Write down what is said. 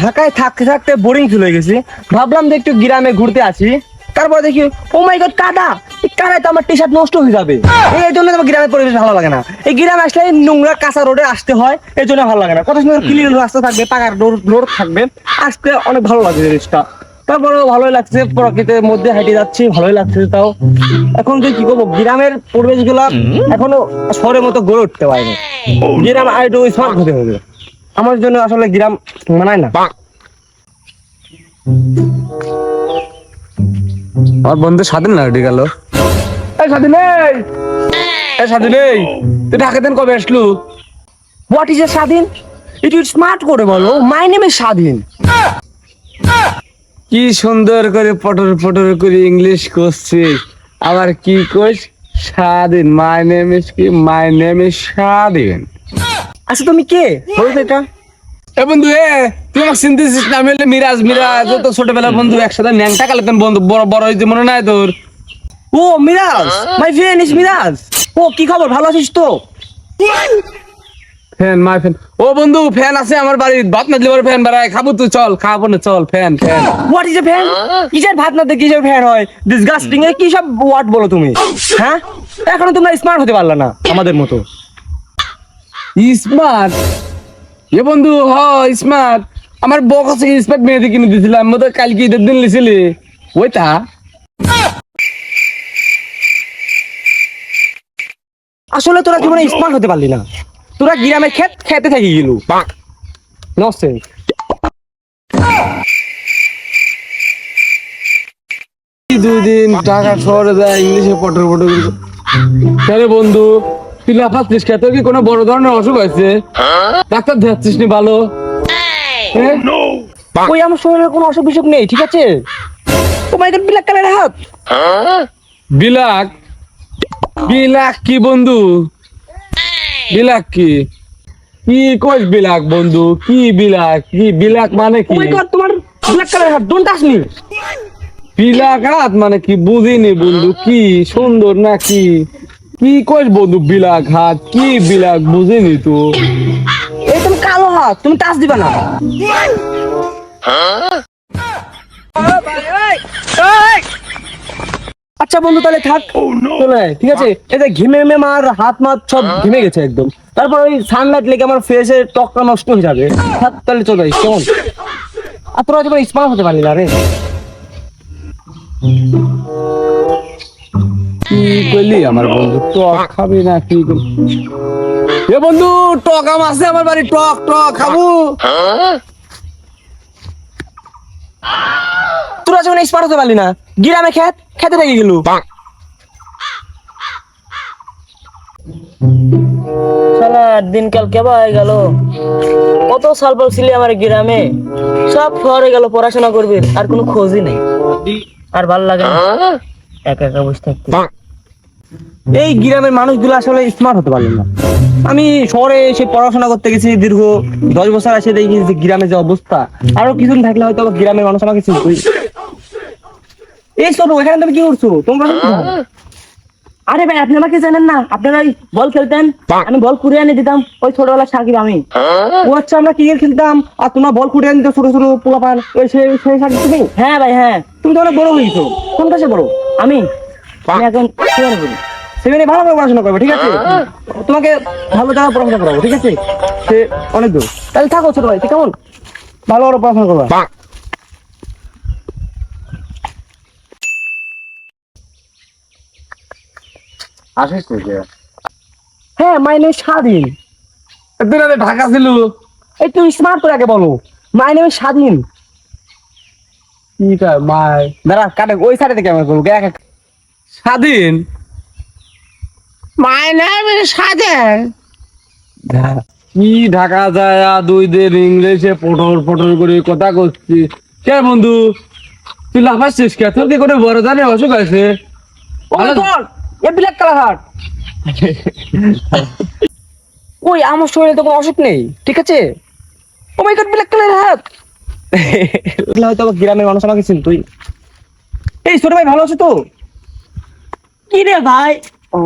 ঢাকায় থাকতে থাকতে বোরিং ফিল হয়ে গেছি। ভাবলাম যে একটু গ্রামে ঘুরতে আসি। তারপর দেখি ও মাই গড কাদা! এই কাদায় তো আমার টি শার্ট নষ্ট হয়ে যাবে। এই জন্য আমার গ্রামের পরিবেশ ভালো লাগে না। এই গ্রামে আসলে নোংরা কাঁচা রোডে আসতে হয় এই জন্য ভালো লাগে না। কত সুন্দর ক্লিন রাস্তা থাকবে পাকার রোড থাকবে। আসতে অনেক ভালো লাগে জিনিসটা। তারপরে ভালোই লাগছে প্রকৃতির মধ্যে হেঁটে যাচ্ছি ভালোই লাগছে তাও। এখন তুই কি করব গ্রামের পরিবেশগুলা এখনও শহরের মতো গড়ে উঠতে পারেনি। গ্রাম আর একটু স্মার্ট হতে হবে। আমার জন্য আসলে গ্রাম মানায় না। আমার বন্ধু স্বাধীন না উঠে গেল? এই স্বাধীন এই এই স্বাধীন এই তুই ঢাকা দিন কবে আসলু? হোয়াট ইজ এ স্বাধীন? একটু স্মার্ট করে বলো। মাই নেম ইজ স্বাধীন। কি সুন্দর করে পটর পটর করে ইংলিশ করছিস। আবার কি কইস? স্বাধীন। মাই নেম ইজ কি? মাই নেম ইজ স্বাধীন। আচ্ছা তুমি কে? বলো তো এটা। এ বন্ধু এ তুই আমার চিনতেছিস না? হলে মিরাজ মিরাজ তো ছোটবেলার বন্ধু একসাথে ন্যাংটা কালে বন্ধু বড় বড় হয়েছে মনে নাই তোর? ও Miraj my friend is Miraj. ও কি খবর? ভালো আছিস তো? ফ্যান মাই ফ্যান ও বন্ধু ফ্যান আছে আমার বাড়ি ভাত না দিলে ফ্যান বাড়ায়। খাব তুই চল খাব না চল ফ্যান ফ্যান হোয়াট ইজ এ ফ্যান কিসের ভাত না দেখে কিসের ফ্যান হয়? ডিসগাস্টিং এ কি সব ওয়ার্ড বলো তুমি? হ্যাঁ? এখনও তোমরা স্মার্ট হতে পারলা না আমাদের মতো। স্মার্ট। এ বন্ধু, হ, স্মার্ট। আমার বউ কাছে স্মার্ট মেহেদি কিনে দিছিলাম মতো কালকে ঈদের দিন লিছিলি ওইটা আসলে তোরা জীবনে স্মার্ট হতে পারলি না। তোরা গ্রামে খেত খেতে থাকি গেল। নসেন্স। দুই দিন টাকা শহরে যায় ইংলিশে পটর পটর আরে বন্ধু। তুই লাফাচ্ছিস কে তোর কি কোনো বড় ধরনের অসুখ হয়েছে? ডাক্তার দেখাচ্ছিস নি ভালো? হ্যাঁ? ওই আমার শরীরে কোনো অসুখ বিসুখ নেই ঠিক আছে? গড ব্ল্যাক কালারের হাত। বিলাক? বিলাক কি বন্ধু? বিলাক কি? কি কইস বিলাক বন্ধু? কি বিলাক? কি বিলাক মানে কি? তোমার ব্ল্যাক কালারের হাত ডোন্ট টাচ মি বিলাক হাত মানে কি? বুঝিনি বন্ধু কি সুন্দর না কি কইস বন্ধু বিলাক হাত কি বিলাক বুঝিনি তো। এই তুমি কালো হাত তুমি টাচ দিবা না। আচ্ছা বন্ধু তাহলে থাক। চলে ঠিক আছে? এই যে ঘেমে ঘেমে আমার হাত মাত সব ঘেমে গেছে একদম। তারপর ওই সানলাইট লেগে আমার ফেসের ত্বকটা নষ্ট হয়ে যাবে। থাক তাহলে চলে আয়, কেমন? আর তোরা হতে পারলি না রে। কইলি আমার বন্ধু টক খাবি না কি এ বন্ধু টক আম আছে আমার বাড়ি টক টক খাব। তোরা স্মার্ট হতে পারলি না গ্রামে খেত খেতে থেকে গেল। শালা দিনকাল কেবা হয়ে গেল। কত সাল পর ছিলি আমার গ্রামে। সব শহরে গেল পড়াশোনা করবি আর কোনো খোঁজই নেই। আর ভালো লাগে না একা একা বসে থাকতে। এই গ্রামের মানুষগুলো আসলে স্মার্ট হতে পারলেন না। আমি শহরে এসে পড়াশোনা করতে গেছি দীর্ঘ দশ বছর এসে দেখি যে গ্রামের যে অবস্থা। আরও কিছুদিন থাকলে হয়তো গ্রামের মানুষ আমাকে চিনতই এই তুমি কি করছ? তোমরা আরে ভাই, আপনি আমাকে জানেন না। আপনারা বল খেলতেন। আমি বল কুড়িয়ে এনে দিতাম। ওই ছোটবেলা সাকিব আমি। ও আচ্ছা আমরা ক্রিকেট খেলতাম, আর তোমার বল এনে দিত ছোট ছোট পোলাপান। ওই সেই সেই সাকিব তুমি? হ্যাঁ ভাই হ্যাঁ। তুমি তো অনেক বড় হয়েছো। কোন কাছে বড় আমি? আমি এখন সেভেনে ভালো করে পড়াশোনা করবে ঠিক আছে? তোমাকে ভালো জায়গায় পড়াশোনা করাবো ঠিক আছে? সে অনেক দূর। তাহলে থাকো ছোট ভাই কেমন? ভালো করে পড়াশোনা করবা। আসিস নাকি? হ্যাঁ মাইনে স্বাধীন। তুই না ঢাকা ছিল। এই তুমি স্মার্ট করে আগে বলো। মাইনে স্বাধীন। কি মাই? দাঁড়া কাটে ওই সাইডে থেকে আমি বলব এক স্বাধীন? মাই নেম ইজ স্বাধীন কি ঢাকা যায় দুই দিন ইংলিশে পটর পটর করে কথা করছি কে বন্ধু? তুই লাফাচ্ছিস কে তোর কি কোনো বড় জানে অসুখ আছে? ব্ল্যাক কালার ওই আমার শরীরে তো কোনো অসুখ নেই ঠিক আছে? Oh my god black colour হাত হয়তো গ্রামের মানুষ আমাকে চিনতই। এই ছোট ভাই ভালো আছো তো? কি রে ভাই ও